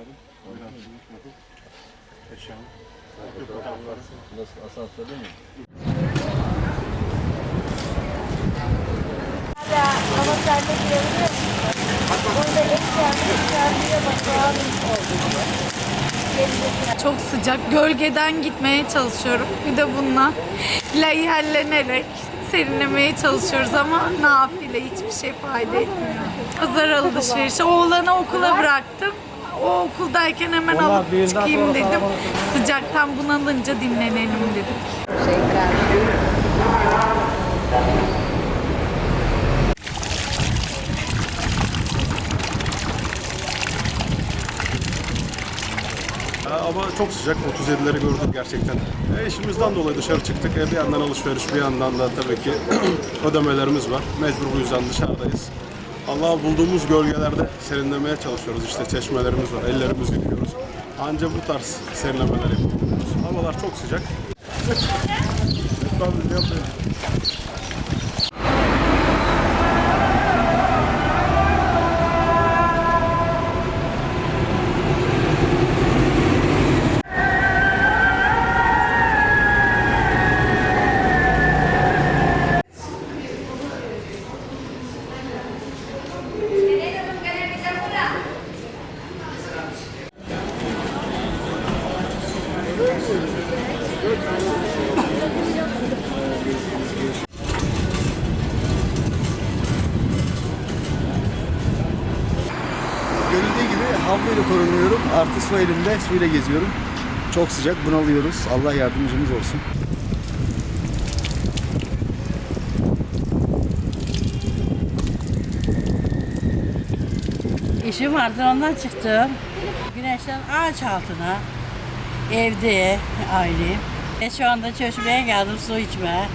bakalım. Buyurun. Aşağı. Mi? Çok sıcak. Gölgeden gitmeye çalışıyorum. Bir de bununla layihalllenerek serinlemeye çalışıyoruz ama nafile hiçbir şey fayda etmiyor. Azar alışverişi. Oğlanı okula bıraktım. O okuldayken hemen alıp çıkayım dedim. Sıcaktan bunalınca dinlenelim dedik. Ha, Ama çok sıcak. 37'leri gördük gerçekten. E, işimizden dolayı dışarı çıktık. E, bir yandan alışveriş, bir yandan da tabii ki ödemelerimiz var. Mecbur bu yüzden dışarıdayız. Allah bulduğumuz gölgelerde serinlemeye çalışıyoruz. İşte çeşmelerimiz var, ellerimizi yıkıyoruz. Anca bu tarz serinlemeler yapıyoruz. Havalar çok sıcak. Tabii, ne havluyla korunuyorum. Artı su elimde, suyla geziyorum. Çok sıcak, bunalıyoruz. Allah yardımcımız olsun. İşim vardı ondan çıktım. Güneşten ağaç altına, evde ailem. E şu anda çeşmeye geldim su içmeye.